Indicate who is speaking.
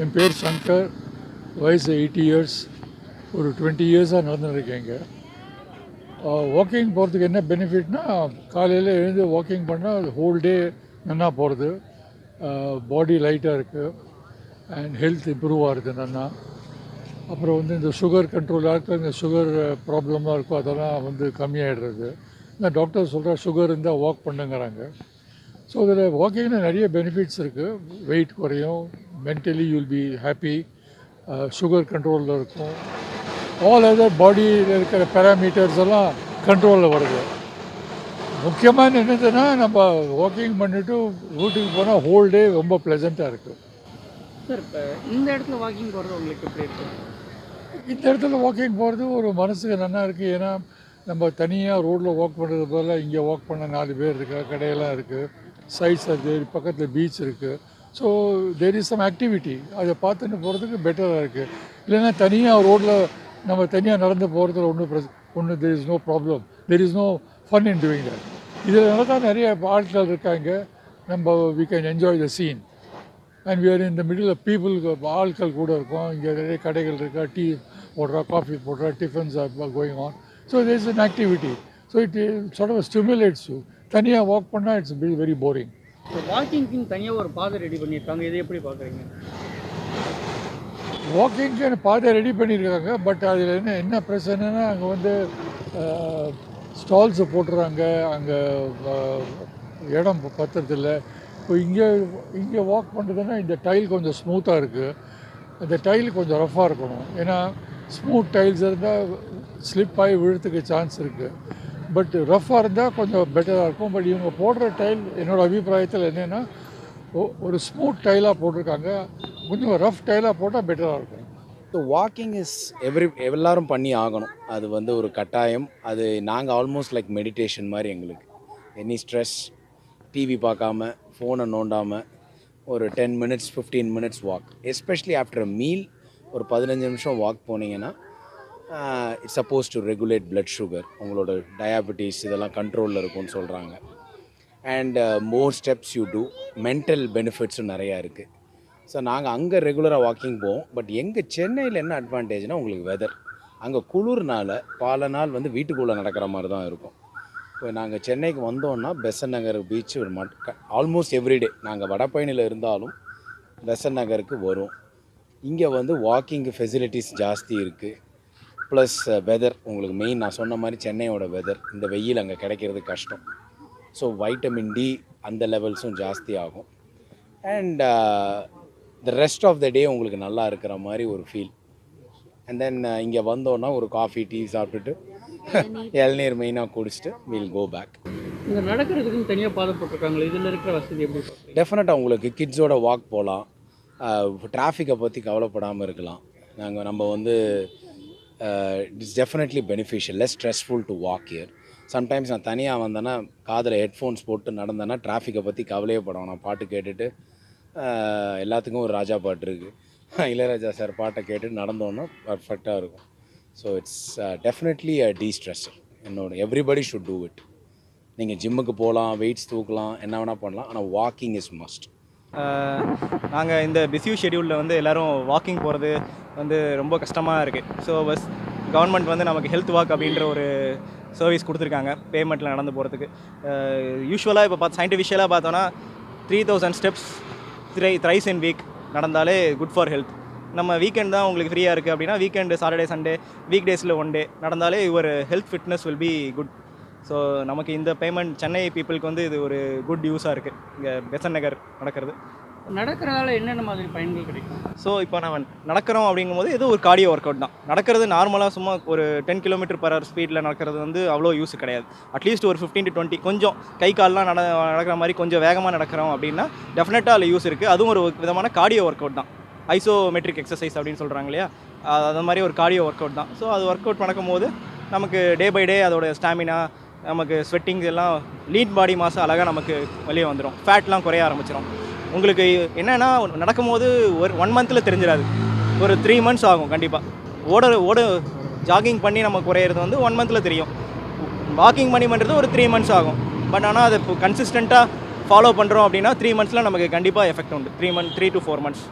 Speaker 1: என் பேர் சங்கர். வயசு eighty years ஒரு டுவெண்ட்டி இயர்ஸாக நடந்துருக்கேங்க. வாக்கிங் போகிறதுக்கு என்ன பெனிஃபிட்னா காலையில் எழுந்து வாக்கிங் பண்ணால் ஹோல் டே நல்லா போகிறது பாடி லைட்டாக இருக்குது அண்ட் ஹெல்த் இம்ப்ரூவ் ஆகுது நல்லா. அப்புறம் வந்து இந்த சுகர் கண்ட்ரோலாக இருக்கிற இந்த சுகர் ப்ராப்ளமாக இருக்கும் அதெல்லாம் வந்து கம்மியாயிடுறது. இந்த டாக்டர் சொல்கிற சுகர் இருந்தால் வாக் பண்ணுங்கிறாங்க. ஸோ இதில் வாக்கிங்கில் நிறைய பெனிஃபிட்ஸ் இருக்குது வெயிட் குறையும். Mentally you'll be happy sugar கண்ட்ரோலில் இருக்கும். ஆல் அதர் பாடியில் இருக்கிற பேராமீட்டர்ஸ் எல்லாம் கண்ட்ரோலில் வருது. முக்கியமான என்னதுன்னா நம்ம வாக்கிங் பண்ணிவிட்டு வீட்டுக்கு போனால் ஹோல் டே ரொம்ப ப்ளசண்ட்டாக இருக்குது
Speaker 2: சார் இப்போ இந்த இடத்துல வாக்கிங் போகிறது உங்களுக்கு எப்படி இருக்கு?
Speaker 1: இந்த இடத்துல வாக்கிங் போகிறது ஒரு மனசுக்கு நல்லா இருக்குது ஏன்னா நம்ம தனியாக ரோட்டில் வாக் பண்ணுறது பதிலாக இங்கே வாக் பண்ண நாலு பேர் இருக்கா? கடையெல்லாம் இருக்குது சைட்ஸ் அது பக்கத்தில் பீச் இருக்குது so there is some activity அதை பார்த்துட்டு போகிறதுக்கு பெட்டராக இருக்குது இல்லைன்னா தனியாக ரோட்டில் நம்ம தனியாக நடந்து போகிறதுல ஒன்றும் பிரச் ஒன்றும் there is no problem there is no fun in doing that இதில் தான் நிறைய ஆட்கள் இருக்காங்க. நம்ம we can enjoy the scene and where இந்த மிடில் பீப்புளுக்கு ஆட்கள் கூட இருக்கும். இங்கே நிறைய கடைகள் இருக்கா டீ போடுறா காஃபி போடுறா tiffins going on so there is an activity so it sort of stimulates தனியாக வாக் பண்ணால் இட்ஸ் வெரி வெரி போரிங்
Speaker 2: வாக்கிங்க்கு தனியாக ஒரு பாதை ரெடி பண்ணியிருக்காங்க. இதை எப்படி பார்க்குறீங்க?
Speaker 1: வாக்கிங்க்கு பாதை ரெடி பண்ணியிருக்காங்க. பட் அதில் என்ன என்ன பிரச்சனைனா அங்கே வந்து ஸ்டால்ஸை போட்டுறாங்க. அங்கே இடம் பத்துறதில்ல. இப்போ இங்கே இங்கே வாக் பண்ணுறதுன்னா இந்த டைல் கொஞ்சம் ஸ்மூத்தாக இருக்குது அந்த டைல் கொஞ்சம் ரஃப்பாக இருக்கணும். ஏன்னா ஸ்மூத் டைல்ஸ் இருந்தால் ஸ்லிப் ஆகி விழுறதுக்கு சான்ஸ் இருக்குது பட் ரஃப்பாக இருந்தால் கொஞ்சம் பெட்டராக இருக்கும். பட் இவங்க போடுற டைல் என்னோடய அபிப்பிராயத்தில் என்னென்னா ஒரு ஸ்மூத் டைலாக போட்டிருக்காங்க. கொஞ்சம் ரஃப் டைலாக போட்டால் பெட்டராக இருக்கும்.
Speaker 3: ஸோ வாக்கிங் இஸ் எவ்ரி எல்லாரும் பண்ணி ஆகணும். அது வந்து ஒரு கட்டாயம். அது நாங்கள் ஆல்மோஸ்ட் லைக் மெடிடேஷன் மாதிரி எங்களுக்கு. எனி ஸ்ட்ரெஸ் டிவி பார்க்காம ஃபோனை நோண்டாமல் ஒரு ten minutes fifteen minutes walk especially after a meal ஒரு பதினஞ்சு நிமிஷம் வாக் போனீங்கன்னா it's suppose to regulate blood sugar உங்களோட டயாபெட்டிஸ் இதெல்லாம் கண்ட்ரோலில் இருக்கும்னு சொல்கிறாங்க and more steps you do mental பெனிஃபிட்ஸும் நிறையா இருக்குது ஸோ நாங்கள் அங்கே ரெகுலராக வாக்கிங் போவோம். பட் எங்கள் சென்னையில் என்ன அட்வான்டேஜ்னால் உங்களுக்கு வெதர் அங்கே குளிர்னால பல நாள் வந்து வீட்டுக்குள்ளே நடக்கிற மாதிரி தான் இருக்கும். இப்போ நாங்கள் சென்னைக்கு வந்தோம்னா பெசன் நகர் பீச் ஒரு மட் ஆல்மோஸ்ட் எவ்ரிடே நாங்கள் வடபழனியில் இருந்தாலும் பெசன் நகருக்கு வரும். இங்கே வந்து வாக்கிங் ஃபெசிலிட்டிஸ் ஜாஸ்தி இருக்குது ப்ளஸ் வெதர் உங்களுக்கு மெயின் நான் சொன்ன மாதிரி சென்னையோட வெதர் இந்த வெயில் அங்கே கிடைக்கிறது கஷ்டம். ஸோ வைட்டமின் டி அந்த லெவல்ஸும் ஜாஸ்தி ஆகும். And the rest of the day உங்களுக்கு நல்லா இருக்கிற மாதிரி ஒரு ஃபீல் அண்ட் தென் இங்கே வந்தோன்னா ஒரு காஃபி டீ சாப்பிட்டுட்டு இளநீர். மெயினாக குடிச்சிட்டு வில் கோ பேக்
Speaker 2: இந்த நடக்கிறதுக்குன்னு தனியாக பாதை போட்டிருக்காங்களே இதில் இருக்கிற வசதி எப்படி
Speaker 3: டெஃபினட்டாக உங்களுக்கு கிட்ஸோட வாக் போகலாம் டிராஃபிக்கை பற்றி கவலைப்படாமல் இருக்கலாம். நாங்கள் நம்ம வந்து it's definitely beneficial less stressful to walk here sometimes நான் தனியாக வந்தேன்னா காதில் ஹெட்ஃபோன்ஸ் போட்டு நடந்தேன்னா டிராஃபிக்கை பற்றி கவலையே படம் நான் பாட்டு கேட்டுட்டு uh, எல்லாத்துக்கும் ஒரு ராஜா பாட்டு இருக்குது இளையராஜா சார் பாட்டை கேட்டுட்டு நடந்தோன்னா பர்ஃபெக்டாக இருக்கும். So it's definitely a destressor என்னோட எவ்ரிபடி ஷுட் டூ இட் நீங்கள் ஜிம்முக்கு போகலாம் வெயிட்ஸ் தூக்கலாம் என்ன வேணால் பண்ணலாம் ஆனால் வாக்கிங் இஸ் மஸ்ட்
Speaker 4: நாங்கள் இந்த பிஸி ஷெடியூலில் வந்து எல்லோரும் வாக்கிங் போகிறது வந்து ரொம்ப கஷ்டமாக இருக்குது ஸோ பஸ் கவர்மெண்ட் வந்து நமக்கு ஹெல்த் வாக் அப்படின்ற ஒரு சர்வீஸ் கொடுத்துருக்காங்க பேமெண்ட்டில் நடந்து போகிறதுக்கு யூஸ்வலாக இப்போ பார்த்து சயின்டிஃபிஷியலாக பார்த்தோன்னா three thousand steps try thrice in week நடந்தாலே குட் ஃபார் ஹெல்த் நம்ம வீக்கெண்ட் தான் உங்களுக்கு ஃப்ரீயாக இருக்குது அப்படின்னா வீக்கெண்டு சாட்டர்டே சண்டே வீக் டேஸில் ஒன் டே நடந்தாலே your health fitness will be good so நமக்கு இந்த பேமெண்ட் சென்னை பீப்புளுக்கு வந்து இது ஒரு குட் யூஸாக இருக்குது இங்கே பெசன் நகர் நடக்கிறது.
Speaker 2: நடக்கிறதால என்னென்ன மாதிரி பயன்கள் கிடைக்கும்?
Speaker 4: ஸோ இப்போ நம்ம நடக்கிறோம் அப்படிங்கும்போது ஏதோ ஒரு கார்டியோ ஒர்க் அவுட் தான். நடக்கிறது நார்மலாக சும்மா ஒரு டென் கிலோமீட்டர் பர் ஹவர் ஸ்பீடில் நடக்கிறது வந்து அவ்வளோ யூஸ் கிடையாது. அட்லீஸ்ட் ஒரு ஃபிஃப்டீன் டு டுவெண்ட்டி கொஞ்சம் கை கால்லாம் நட நடக்கிற மாதிரி கொஞ்சம் வேகமாக நடக்கிறோம் அப்படின்னா டெஃபினட்டாக அதில் யூஸ் இருக்குது அதுவும் ஒரு விதமான கார்டியோ ஒர்க் அவுட் தான். ஐசோமெட்ரிக் எக்ஸசைஸ் அப்படின்னு சொல்கிறாங்க இல்லையா? அது அது மாதிரி ஒரு கார்டியோ ஒர்க் அவுட் தான். ஸோ அது ஒர்க் அவுட் நடக்கும்போது நமக்கு டே பை டே அதோட ஸ்டாமினா நமக்கு ஸ்வெட்டிங்ஸ் எல்லாம் லீட் பாடி மாசம் அழகாக நமக்கு வெளியே வந்துடும் ஃபேட்லாம் குறைய ஆரம்பிச்சிடும் உங்களுக்கு என்னென்னா நடக்கும்போது ஒரு ஒன் மந்தில் தெரிஞ்சிடாது. ஒரு த்ரீ மந்த்ஸ் ஆகும் கண்டிப்பாக ஓட ஓட ஜாகிங் பண்ணி நம்ம குறையிறது வந்து ஒன் மந்தில் தெரியும். வாக்கிங் பண்ணி பண்ணுறது ஒரு த்ரீ மந்த்ஸ் ஆகும். பட் ஆனால் அதை கன்சிஸ்டண்ட்டாக ஃபாலோ பண்ணுறோம் அப்படின்னா த்ரீ மந்த்ஸில் நமக்கு கண்டிப்பாக எஃபெக்ட் உண்டு. Three month three to four months